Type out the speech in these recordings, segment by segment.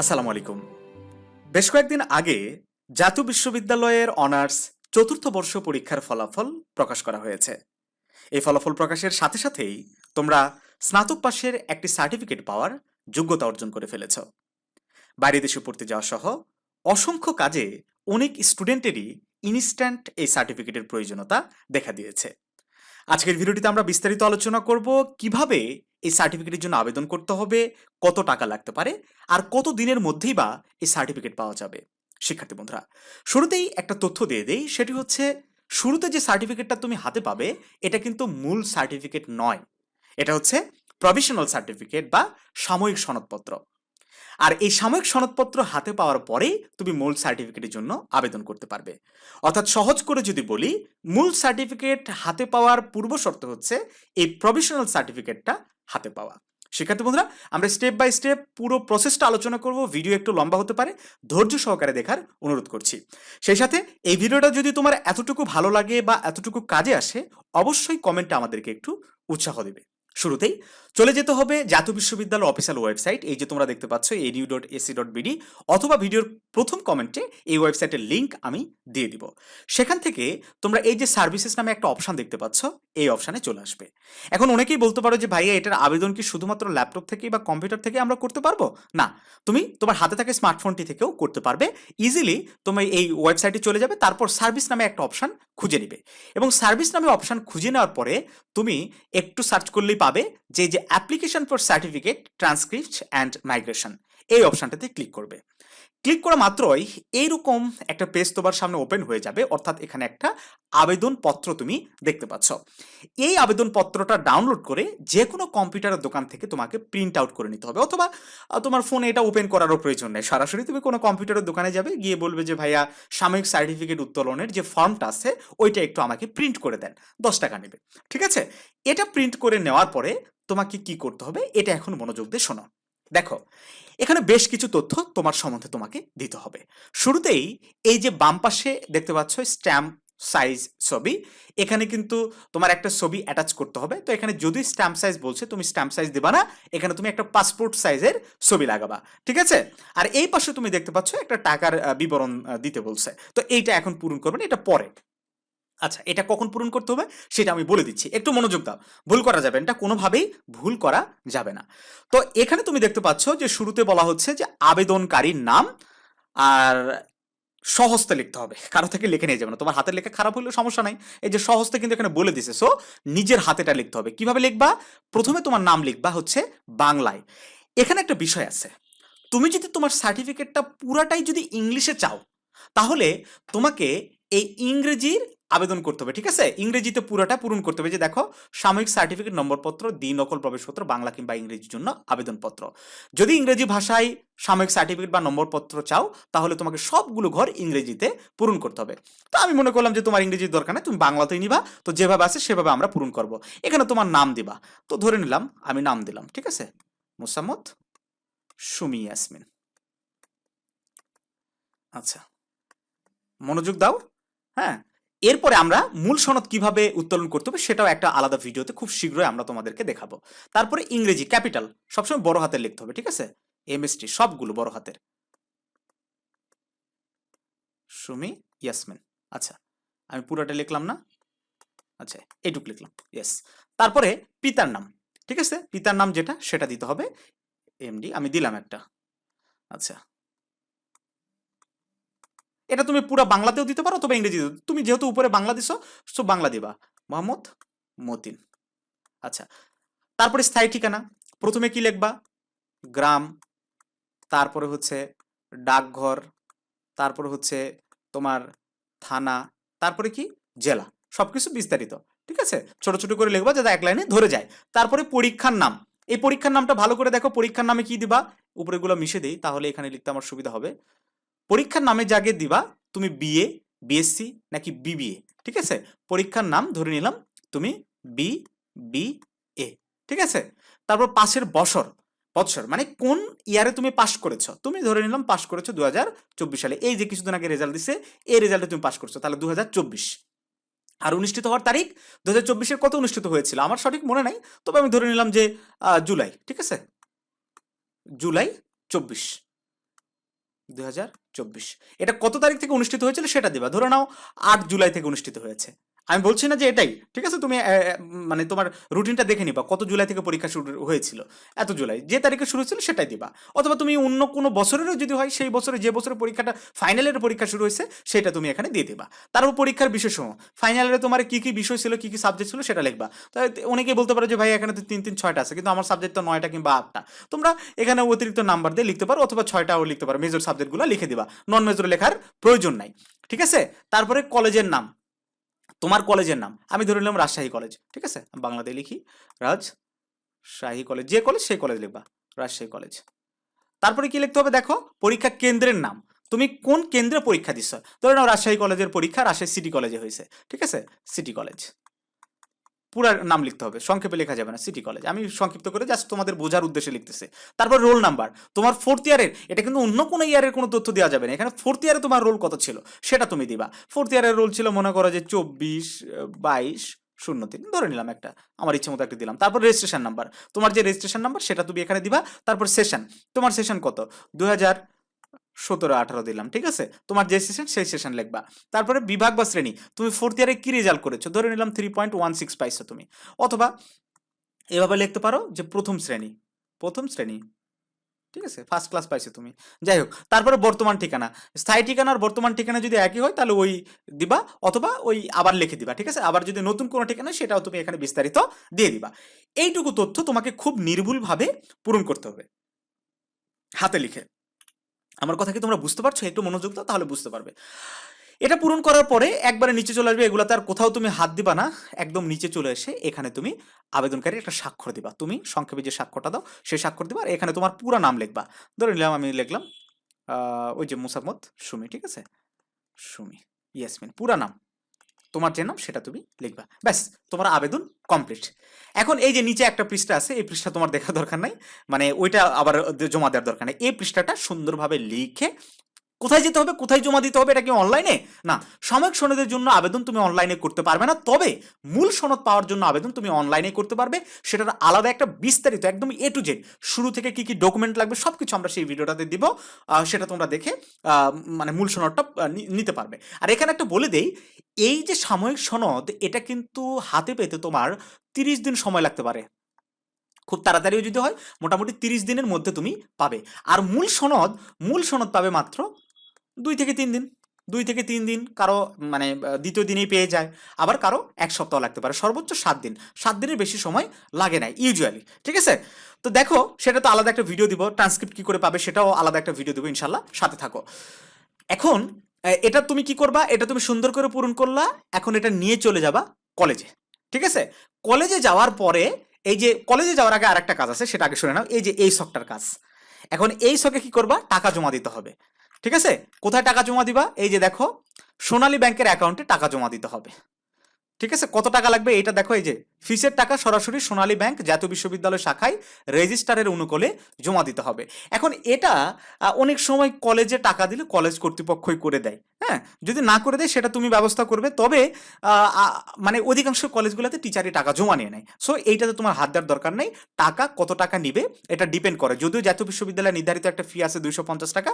আসসালামু আলাইকুম। বেশ কয়েকদিন আগে জাতীয় বিশ্ববিদ্যালয়ের অনার্স চতুর্থ বর্ষ পরীক্ষার ফলাফল প্রকাশ করা হয়েছে। এই ফলাফল প্রকাশের সাথে সাথেই তোমরা স্নাতক পাশের একটি সার্টিফিকেট পাওয়ার যোগ্যতা অর্জন করে ফেলেছ। বাইরে দেশে পড়তে যাওয়া সহ অসংখ্য কাজে অনেক স্টুডেন্টেরই ইনস্ট্যান্ট এই সার্টিফিকেটের প্রয়োজনীয়তা দেখা দিয়েছে। আজকের ভিডিওটিতে আমরা বিস্তারিত আলোচনা করব কীভাবে এই সার্টিফিকেটের জন্য আবেদন করতে হবে, কত টাকা লাগতে পারে, আর কত দিনের মধ্যেই বা এই সার্টিফিকেট পাওয়া যাবে। শিক্ষার্থী বন্ধুরা, শুরুতেই একটা তথ্য দিয়ে দেই, সেটি হচ্ছে শুরুতে যে সার্টিফিকেটটা তুমি হাতে পাবে, এটা কিন্তু মূল সার্টিফিকেট নয়। এটা হচ্ছে প্রভিশনাল সার্টিফিকেট বা সাময়িক সনদপত্র। আর এই সাময়িক সনদপত্র হাতে পাওয়ার পরেই তুমি মূল সার্টিফিকেটের জন্য আবেদন করতে পারবে। অর্থাৎ সহজ করে যদি বলি, মূল সার্টিফিকেট হাতে পাওয়ার পূর্ব শর্ত হচ্ছে এই প্রভিশনাল সার্টিফিকেটটা হাতে পাওয়া। শিক্ষার্থী বন্ধুরা, আমরা স্টেপ বাই স্টেপ পুরো প্রসেসটা আলোচনা করব ভিডিও একটু লম্বা হতে পারে, ধৈর্য সহকারে দেখার অনুরোধ করছি। সেই সাথে এই ভিডিওটা যদি তোমার এতটুকু ভালো লাগে বা এতটুকু কাজে আসে, অবশ্যই কমেন্টটা আমাদেরকে একটু উৎসাহ দেবে। শুরুতেই চলে যেতে হবে জাতীয় বিশ্ববিদ্যালয় অফিসিয়াল ওয়েবসাইট এই যে তোমরা দেখতে পাচ্ছ edu dot AC dot BD অথবা ভিডিওর প্রথম কমেন্টে এই ওয়েবসাইটের লিঙ্ক আমি দিয়ে দিব। সেখান থেকে তোমরা এই যে সার্ভিসেস নামে একটা অপশন দেখতে পাচ্ছ, এই অপশানে চলে আসবে। এখন অনেকেই বলতে পারো যে, ভাইয়া, এটার আবেদন কি শুধুমাত্র ল্যাপটপ থেকে বা কম্পিউটার থেকে আমরা করতে পারব? না, তুমি তোমার হাতে থাকা স্মার্টফোনটি থেকেও করতে পারবে। ইজিলি তোমার এই ওয়েবসাইটে চলে যাবে, তারপর সার্ভিস নামে একটা অপশন খুঁজে নিবে। এবং সার্ভিস নামে অপশন খুঁজে নেওয়ার পরে তুমি একটু সার্চ করলেই পাবে যে যে application for certificate transcript and migration এই অপশানটাতে ক্লিক করবে। ক্লিক করা মাত্রই এইরকম একটা পেজ তোমার সামনে ওপেন হয়ে যাবে, অর্থাৎ এখানে একটা আবেদনপত্র তুমি দেখতে পাচ্ছ। এই আবেদনপত্রটা ডাউনলোড করে যে কোনো কম্পিউটারের দোকান থেকে তোমাকে প্রিন্ট আউট করে নিতে হবে, অথবা তোমার ফোনে এটা ওপেন করারও প্রয়োজন নেই। সরাসরি তুমি কোনো কম্পিউটারের দোকানে যাবে, গিয়ে বলবে যে, ভাইয়া, সাময়িক সার্টিফিকেট উত্তোলনের যে ফর্মটা আছে, ওইটা একটু আমাকে প্রিন্ট করে দেন, দশ টাকা নেবে। ঠিক আছে? এটা প্রিন্ট করে নেওয়ার পরে তোমাকে কি করতে হবে, এটা এখন মনোযোগ দিয়ে শোনো। দেখো এখানে বেশ কিছু তথ্য তোমার সম্বন্ধে তোমাকে দিতে হবে। শুরুতেই এই যে বাম পাশে দেখতে পাচ্ছ স্ট্যাম্প সাইজ ছবি, এখানে কিন্তু তোমার একটা ছবি অ্যাটাচ করতে হবে। তো এখানে যদি স্ট্যাম্প সাইজ বলছে, তুমি স্ট্যাম্প সাইজ দিবা না, এখানে তুমি একটা পাসপোর্ট সাইজের ছবি লাগাবা, ঠিক আছে? আর এই পাশে তুমি দেখতে পাচ্ছ একটা টাকার বিবরণ দিতে বলছে। তো এইটা এখন পূরণ করবে না, এটা পরে। আচ্ছা এটা কখন পূরণ করতে হবে? সেটা আমি বলে দিচ্ছি। একটু মনোযোগ দাও। ভুল করা যাবে এটা কোনোভাবেই ভুল করা যাবে না। তো এখানে তুমি দেখতে পাচ্ছ যে শুরুতে বলা হচ্ছে যে আবেদনকারীর নাম আর সহস্তে লিখতে হবে। কারও থেকে লিখে নিয়ে যাবে না। তোমার হাতের লেখা খারাপ হলেও সমস্যা নাই। এই যে সহস্তে কিন্তু এখানে বলে দিছে। সো নিজের হাতেটা লিখতে হবে। কীভাবে লিখবা? প্রথমে তোমার নাম লিখবা হচ্ছে বাংলায়। এখানে একটা বিষয় আছে। তুমি যদি তোমার সার্টিফিকেটটা পুরাটাই যদি ইংলিশে চাও, তাহলে তোমাকে এই ইংরেজির আবেদন করতে হবে, ঠিক আছে? ইংরেজিতে পুরোটা পূরণ করতে হবে। যে দেখো, সাময়িক সার্টিফিকেট নম্বরপত্র দ্বি নকল প্রবেশপত্র, বাংলা কিংবা ইংরেজির জন্য আবেদনপত্র। যদি ইংরেজি ভাষায় সাময়িক সার্টিফিকেট বা নম্বরপত্র চাও, তাহলে তোমাকে সবগুলো ঘর ইংরেজিতে পূরণ করতে হবে। তো আমি মনে করলাম যে তোমার ইংরেজির দরকার নেই, তুমি বাংলাতেই নিবা। তো যেভাবে আছে, সেভাবে আমরা পূরণ করব। এখানে তোমার নাম দিবা। তো ধরে নিলাম, আমি নাম দিলাম, ঠিক আছে? মুসাম্মদ সুমি ইয়াসমিন। আচ্ছা। মনোযোগ দাও হ্যাঁ? এরপরে আমরা মূল সনদ কীভাবে উত্তোলন করতে হবে সেটাও একটা আলাদা ভিডিওতে খুব শীঘ্রই আমরা তোমাদেরকে দেখাবো। তারপরে ইংরেজি, ক্যাপিটাল, সবসময় বড় হাতের লিখতে হবে, ঠিক আছে? এমএসটি সবগুলো বড় হাতের। সুমি ইয়াসমিন আচ্ছা আমি পুরোটা লিখলাম না? আচ্ছা এইটুকু লিখলাম ইয়েস তারপরে পিতার নাম, ঠিক আছে? পিতার নাম যেটা, সেটা দিতে হবে। এমডি আমি দিলাম একটা। আচ্ছা এটা তুমি পুরো বাংলাতেও দিতে পারো তবে ইংরেজিতেও। তুমি যেহেতু উপরে বাংলা দিছো সো বাংলা দিবা। মোহাম্মদ মতিন। আচ্ছা তারপরে স্থায়ী ঠিকানা। প্রথমে কি লিখবা? গ্রাম, তারপরে হচ্ছে ডাকঘর, তারপরে হচ্ছে তোমার থানা, তারপরে কি? জেলা। সবকিছু বিস্তারিত, ঠিক আছে? ছোট ছোট করে লিখবা যাতে এক লাইনে ধরে যায়। তারপরে পরীক্ষার নাম। এই পরীক্ষার নামটা ভালো করে দেখো, পরীক্ষার নামে কি দিবা? উপরেগুলো মিশে দেই, তাহলে এখানে লিখতে আমার সুবিধা হবে। পরীক্ষার নামে জাগে দিবা, তুমি বিএ বিএসসি নাকি বিবিএ ঠিক আছে? পরীক্ষার নাম ধরে নিলাম, তুমি বি বি এ ঠিক আছে? তারপর পাশের বছর বছর মানে কোন ইয়ারে তুমি পাস করেছ? তুমি ধরে নিলাম পাস করেছ দু হাজার চব্বিশ সালে। এই যে কিছুদিন আগে রেজাল্ট দিছে, এই রেজাল্টে তুমি পাস করছ, তাহলে দু হাজার চব্বিশ। আর অনুষ্ঠিত হওয়ার তারিখ দু হাজার কত অনুষ্ঠিত হয়েছিল? আমার সঠিক মনে নাই, তবে আমি ধরে নিলাম যে জুলাই, ঠিক আছে? জুলাই চব্বিশ। দুই হাজার চব্বিশ। এটা কত তারিখ থেকে অনুষ্ঠিত হয়েছিল সেটা দেবা। ধরে নাও, আট জুলাই থেকে অনুষ্ঠিত হয়েছে। আমি বলছি না যে এটাই, ঠিক আছে? তুমি মানে তোমার রুটিনটা দেখে নিবা, কত জুলাই থেকে পরীক্ষা শুরু হয়েছিল, এত জুলাই। যে তারিখে শুরু হয়েছিল সেটাই দিবা। অথবা তুমি অন্য কোনো বছরেরও যদি হয়, সেই বছরে যে বছরের পরীক্ষাটা ফাইনালের পরীক্ষা শুরু হয়েছে, সেটা তুমি এখানে দিয়ে দিবা। তারপর পরীক্ষার বিষয় সময় ফাইনালে তোমার কি কি বিষয় ছিল, কি কি সাবজেক্ট ছিল, সেটা লিখবা। তাই অনেকেই বলতে পারো যে, ভাই, এখানে তো তিন তিন, ছয়টা আছে, কিন্তু আমার সাবজেক্ট তো নয়টা কিংবা আটটা। তোমরা এখানে অতিরিক্ত নাম্বার দিয়ে লিখতে পারো, অথবা ছয়টাও লিখতে পারো মেজর সাবজেক্টগুলো লিখে দিবা। নন মেজর লেখার প্রয়োজন নাই, ঠিক আছে? তারপরে কলেজের নাম। তোমার কলেজের নাম। আমি ধরে নিলাম রাজশাহী কলেজ, ঠিক আছে? বাংলাতে লিখি রাজশাহী কলেজ, যে কলেজ সেই কলেজ লিখবা, রাজশাহী কলেজ। তারপরে কি লিখতে হবে দেখো? পরীক্ষা কেন্দ্রের নাম। তুমি কোন কেন্দ্রে পরীক্ষা দিচ্ছ? ধরে নাও রাজশাহী কলেজের পরীক্ষা রাজশাহী সিটি কলেজে হয়েছে, ঠিক আছে? সিটি কলেজ পুরা নাম লিখতে হবে, সংক্ষেপে লেখা যাবে না সিটি কলেজ আমি সংক্ষিপ্ত করে জাস্ট তোমাদের বোঝার উদ্দেশ্যে লিখতেছে। তারপর রোল নাম্বার তোমার ফোর্থ ইয়ারের এটা কিন্তু অন্য কোনো ইয়ারের কোনো তথ্য দেওয়া যাবে না। এখানে ফোর্থ ইয়ারে তোমার রোল কত ছিল? সেটা তুমি দিবা। ফোর্থ ইয়ারের রোল ছিল, মনে করো যে চব্বিশ, বাইশ, শূন্য তিন, ধরে নিলাম একটা। আমার ইচ্ছে মতো একটা দিলাম। তারপর রেজিস্ট্রেশন নাম্বার তোমার যে রেজিস্ট্রেশন নাম্বার সেটা তুমি এখানে দিবা। তারপর সেশন তোমার সেশন কত? দু হাজার সতেরো আঠারো দিলাম, ঠিক আছে? তোমার যে সেশন সেই সেশন লিখবা। তারপরে বিভাগ বা শ্রেণি, তুমি ফোর্থ ইয়ারে কি রেজাল্ট করেছ? ধরে নিলাম থ্রি পয়েন্ট ওয়ান সিক্স পাইছো তুমি। অথবা এভাবে লিখতে পারো যে প্রথম শ্রেণি প্রথম শ্রেণি, ঠিক আছে? ফার্স্ট ক্লাস পাইছো তুমি। যাই হোক, তারপরে বর্তমান ঠিকানা। স্থায়ী ঠিকানা আর বর্তমান ঠিকানা যদি একই হয়, তাহলে ওই দিবা অথবা ওই আবার লিখে দিবা, ঠিক আছে? আবার যদি নতুন কোনো ঠিকানা সেটাও তুমি এখানে বিস্তারিত দিয়ে দিবা। এইটুকু তথ্য তোমাকে খুব নির্ভুলভাবে পূরণ করতে হবে। হাতে লিখে। আমার কথা কি তোমরা বুঝতে পারছ? একটু মনোযোগ দাও, তাহলে বুঝতে পারবে। এটা পূরণ করার পরে একবারে নিচে চলে আসবে, এগুলাতে আর কোথাও তুমি হাত দিবা না, একদম নিচে চলে এসে এখানে তুমি আবেদনকারী একটা স্বাক্ষর দিবা। তুমি সংক্ষেপে যে স্বাক্ষরটা দাও, সেই স্বাক্ষর দিবা আর এখানে তোমার পুরো নাম লিখবা। ধরে নিলাম আমি লিখলাম ওই যে মুসাম্মদ সুমি, ঠিক আছে? সুমি, ইয়াসমিন, পুরা নাম। তোমার যে নাম সেটা তুমি লিখবা। ব্যাস, তোমার আবেদন কমপ্লিট এখন এই যে নিচে একটা পৃষ্ঠা আছে, এই পৃষ্ঠা তোমার দেখার দরকার নাই। মানে ওইটা আবার জমা দেওয়ার দরকার নেই। এই পৃষ্ঠাটা সুন্দরভাবে লিখে কোথায় যেতে হবে, কোথায় জমা দিতে হবে, এটা কি অনলাইনে না, সাময়িক সনদের জন্য আবেদন তুমি অনলাইনে করতে পারবে না, তবে মূল সনদ পাওয়ার জন্য আবেদন তুমি অনলাইনে করতে পারবে, সেটার আলাদা একটা বিস্তারিত একদম এ টু জেড শুরু থেকে কি কি ডকুমেন্ট লাগবে সব কিছু আমরা সেই ভিডিওটাতে দিব সেটা তোমরা দেখে মানে মূল সনদটা নিতে পারবে। আর এখানে একটা বলে দেই, এই যে সাময়িক সনদ, এটা কিন্তু হাতে পেতে তোমার তিরিশ দিন সময় লাগতে পারে। খুব তাড়াতাড়িও যদি হয়, মোটামুটি তিরিশ দিনের মধ্যে তুমি পাবে। আর মূল সনদ মূল সনদ পাবে মাত্র দুই থেকে তিন দিন। দুই থেকে তিন দিন কারও মানে দ্বিতীয় দিনেই পেয়ে যায়। আবার কারও এক সপ্তাহ লাগতে পারে, সর্বোচ্চ সাত দিন। সাত দিনের বেশি সময় লাগে না, ইউজুয়ালি। ঠিক আছে? তো দেখো, সেটা তো আলাদা একটা ভিডিও দিব, ট্রান্সক্রিপ্ট কি করে পাবে সেটাও আলাদা একটা ভিডিও দিব ইনশাল্লাহ সাথে থাকো। এখন এটা তুমি কি করবা? এটা তুমি সুন্দর করে পূরণ করলা, এখন এটা নিয়ে চলে যাবা কলেজে। ঠিক আছে? কলেজে যাওয়ার পরে এই যে কলেজে যাওয়ার আগে আরেকটা কাজ আছে, সেটা আগে শুনে নাও। এই যে এই শখটার কাজ। এখন এই শখে কি করবা? টাকা জমা দিতে হবে। ঠিক আছে? কোথায় টাকা জমা দিবা? এই যে দেখো, সোনালী ব্যাংকের অ্যাকাউন্টে টাকা জমা দিতে হবে। ঠিক আছে? কত টাকা লাগবে? এটা দেখো, এই যে ফিসের টাকা সরাসরি সোনালী ব্যাংক জাতীয় বিশ্ববিদ্যালয় শাখায় রেজিস্টারের অনুকূলে জমা দিতে হবে। এখন এটা অনেক সময় কলেজে টাকা দিলে কলেজ কর্তৃপক্ষই করে দেয়। হ্যাঁ? যদি না করে দেয়, সেটা তুমি ব্যবস্থা করবে। তবে মানে অধিকাংশ কলেজগুলোতে টিচারই টাকা জমা নিয়ে নেয়। সো এইটাতে তোমার হাত দেওয়ার দরকার নেই। টাকা কত টাকা নিবে, এটা ডিপেন্ড করে। যদিও জাতীয় বিশ্ববিদ্যালয়ে নির্ধারিত একটা ফি আছে দুইশো পঞ্চাশ টাকা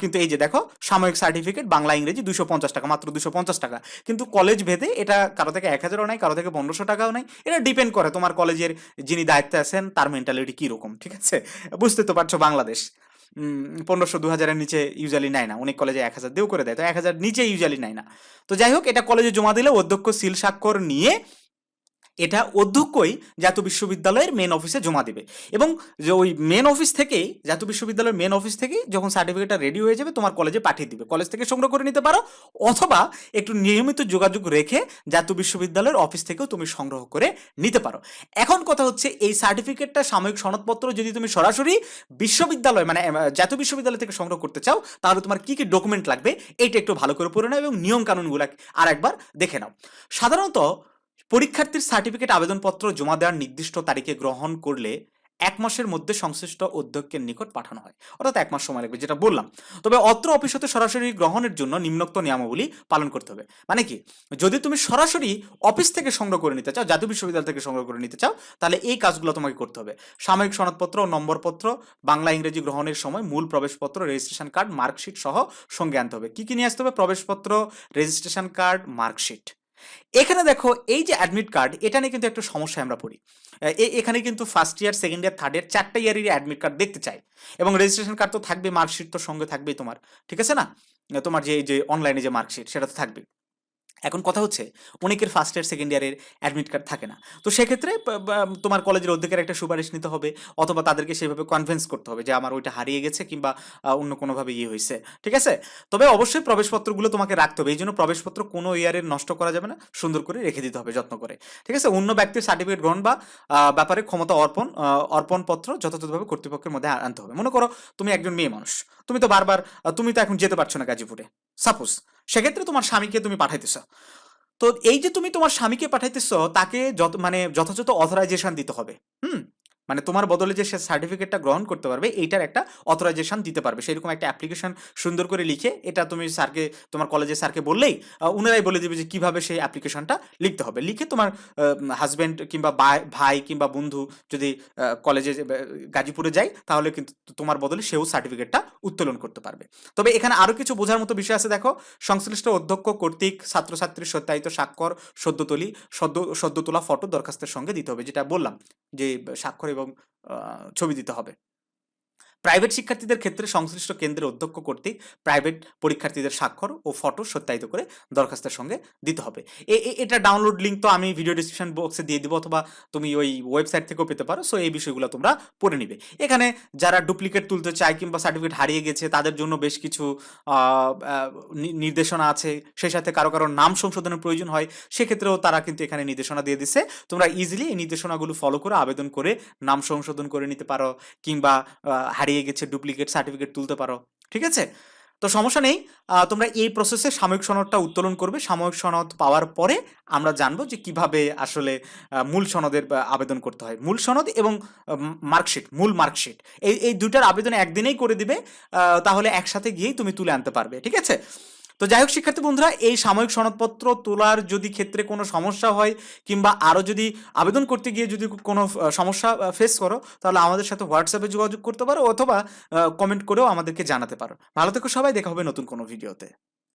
কিন্তু এই যে দেখো, সাময়িক সার্টিফিকেট বাংলা, ইংরেজি দুশো পঞ্চাশ টাকা, মাত্র দুশো পঞ্চাশ টাকা। কিন্তু কলেজ ভেদে এটা কারও থেকে এক হাজারও নাই, কারও থেকে পনেরোশো টাকাও নাই। এটা ডিপেন্ড করে তোমার কলেজের যিনি দায়িত্বে আছেন, তার মেন্টালিটি কীরকম, ঠিক আছে? বুঝতে তো পারছ বাংলাদেশ। পনেরোশো দু হাজারের নিচে ইউজুয়ালি নেয় না। অনেক কলেজে এক হাজার দিয়েও করে দেয়। তো এক হাজার নিচে ইউজুয়ালি নেয় না। তো যাই হোক, এটা কলেজে জমা দিলে অধ্যক্ষ, সিল, স্বাক্ষর নিয়ে এটা অধ্যক্ষই জাতীয় বিশ্ববিদ্যালয়ের মেন অফিসে জমা দেবে। এবং যে ওই মেন অফিস থেকেই, জাতীয় বিশ্ববিদ্যালয়ের মেন অফিস থেকেই যখন সার্টিফিকেটটা রেডি হয়ে যাবে, তোমার কলেজে পাঠিয়ে দিবে। কলেজ থেকে সংগ্রহ করে নিতে পারো, অথবা একটু নিয়মিত যোগাযোগ রেখে জাতীয় বিশ্ববিদ্যালয়ের অফিস থেকেও তুমি সংগ্রহ করে নিতে পারো। এখন কথা হচ্ছে, এই সার্টিফিকেটটা সাময়িক সনদপত্র যদি তুমি সরাসরি বিশ্ববিদ্যালয় মানে জাতীয় বিশ্ববিদ্যালয় থেকে সংগ্রহ করতে চাও, তাহলে তোমার কি কি ডকুমেন্ট লাগবে এইটা একটু ভালো করে পড়ে নাও এবং নিয়ম কানুনগুলো আর একবার দেখে নাও। সাধারণত পরীক্ষার্থীর সার্টিফিকেট আবেদনপত্র জমা দেওয়ার নির্দিষ্ট তারিখে গ্রহণ করলে এক মাসের মধ্যে সংশ্লিষ্ট অধ্যক্ষের নিকট পাঠানো হয়। অর্থাৎ এক মাস সময় লাগবে, যেটা বললাম। তবে অত্র অফিস হতে সরাসরি গ্রহণের জন্য নিম্নোক্ত নিয়মাবলী পালন করতে হবে। মানে কি? যদি তুমি সরাসরি অফিস থেকে সংগ্রহ করে নিতে চাও, জাতীয় বিশ্ববিদ্যালয় থেকে সংগ্রহ করে নিতে চাও, তাহলে এই কাজগুলো তোমাকে করতে হবে। সাময়িক সনদপত্র ও নম্বরপত্র, বাংলা, ইংরেজি গ্রহণের সময় মূল প্রবেশপত্র, রেজিস্ট্রেশন কার্ড, মার্কশিট সহ সঙ্গে আনতে হবে। কি কি নিয়ে আসতে হবে? প্রবেশপত্র, রেজিস্ট্রেশন কার্ড, মার্কশিট। এখানে দেখো, এই যে অ্যাডমিট কার্ড এটা নিয়ে কিন্তু একটা সমস্যা আমরা পড়ি। এখানে কিন্তু first year second year third year চারটা ইয়ারেরই অ্যাডমিট কার্ড দেখতে চাই। এবং রেজিস্ট্রেশন কার্ড তো থাকবে মার্কশিট তো সঙ্গে থাকবেই তোমার, ঠিক আছে না? তোমার যে যে অনলাইনে যে মার্কশিট সেটা তো থাকবে এখন কথা হচ্ছে, অনেকের ফার্স্ট ইয়ার সেকেন্ড ইয়ারের অ্যাডমিট কার্ড থাকে না। তো সেক্ষেত্রে তোমার কলেজের অধ্যক্ষের একটা সুপারিশ নিতে হবে, অথবা তাদেরকে সেভাবে কনভিন্স করতে হবে যে, আমার ওইটা হারিয়ে গেছে কিংবা অন্য কোনোভাবে ইয়ে হয়েছে ঠিক আছে? তবে অবশ্যই প্রবেশপত্রগুলো তোমাকে রাখতে হবে। এই জন্য প্রবেশপত্র কোনো ইয়ারের নষ্ট করা যাবে না, সুন্দর করে রেখে দিতে হবে, যত্ন করে। ঠিক আছে? অন্য ব্যক্তির সার্টিফিকেট গ্রহণ বা ব্যাপারে ক্ষমতা অর্পণ অর্পণপত্র যথাযথভাবে কর্তৃপক্ষের মধ্যে আনতে হবে। মনে করো, তুমি একজন মেয়ে মানুষ, তুমি তো বারবার, তুমি তো এখন যেতে পারছ না গাজীপুরে। সাপোজ সেক্ষেত্রে তোমার স্বামীকে তুমি পাঠাইতেছ। তো এই যে তুমি তোমার স্বামীকে পাঠাইতেছ, তাকে যত মানে যথাযথ অথরাইজেশন দিতে হবে। হুম? মানে তোমার বদলে যে সে সার্টিফিকেটটা গ্রহণ করতে পারবে এইটার একটা অথরাইজেশন দিতে পারবে। সেরকম একটা অ্যাপ্লিকেশন সুন্দর করে লিখে এটা তুমি স্যারকে তোমার কলেজের স্যারকে বললেই আহ, উনারাই বলে দেবে যে কীভাবে সেই অ্যাপ্লিকেশনটা লিখতে হবে। লিখে তোমার হাজব্যান্ড কিংবা ভাই কিংবা বন্ধু যদি কলেজে গাজীপুরে যায় তাহলে কিন্তু তোমার বদলে সেও সার্টিফিকেটটা উত্তোলন করতে পারবে। তবে এখানে আরও কিছু বোঝার মতো বিষয় আছে দেখো। সংশ্লিষ্ট অধ্যক্ষ কর্তৃক ছাত্রছাত্রীর সত্যায়িত স্বাক্ষর সদ্যতলি সদ্য সদ্য তোলা ফটো দরখাস্তের সঙ্গে দিতে হবে। যেটা বললাম যে স্বাক্ষর এবং ছবি দিতে হবে। প্রাইভেট শিক্ষার্থীদের ক্ষেত্রে সংশ্লিষ্ট কেন্দ্রের অধ্যক্ষ কর্তৃক প্রাইভেট পরীক্ষার্থীদের স্বাক্ষর ও ফটো সত্যায়িত করে দরখাস্তের সঙ্গে দিতে হবে। এ- এটা ডাউনলোড লিঙ্ক তো আমি ভিডিও ডিসক্রিপশন বক্সে দিয়ে দিব অথবা তুমি ওই ওয়েবসাইট থেকেও পেতে পারো। সো এই বিষয়গুলো তোমরা পড়ে নিবে। এখানে যারা ডুপ্লিকেট তুলতে চায় কিংবা সার্টিফিকেট হারিয়ে গেছে তাদের জন্য বেশ কিছু নির্দেশনা আছে। সেই সাথে কারও কারও নাম সংশোধনের প্রয়োজন হয় সেক্ষেত্রেও তারা কিন্তু এখানে নির্দেশনা দিয়ে দিছে। তোমরা ইজিলি এই নির্দেশনাগুলো ফলো করে আবেদন করে নাম সংশোধন করে নিতে পারো কিংবা আহ, হারিয়ে গেছে ডুপ্লিকেট সার্টিফিকেট তুলতে পারো, ঠিক আছে? তো সমস্যা নেই তোমরা এই প্রসেসে সাময়িক সনদটা উত্তোলন করবে, সাময়িক সনদ পাওয়ার পরে আমরা জানব যে কীভাবে আসলে মূল সনদের আবেদন করতে হয়। মূল সনদ এবং মার্কশিট মূল মার্কশিট এই এই দুইটার আবেদন একদিনেই করে দিবে তাহলে একসাথে গিয়েই তুমি তুলে আনতে পারবে, ঠিক আছে? তো যাই হোক, শিক্ষার্থী বন্ধুরা, এই সাময়িক সনদপত্র তোলার যদি ক্ষেত্রে কোনো সমস্যা হয় কিংবা আরও যদি আবেদন করতে গিয়ে যদি কোনো সমস্যা ফেস করো, তাহলে আমাদের সাথে হোয়াটসঅ্যাপে যোগাযোগ করতে পারো অথবা কমেন্ট করেও আমাদেরকে জানাতে পারো। ভালো থেকো সবাই, দেখা হবে নতুন কোনো ভিডিওতে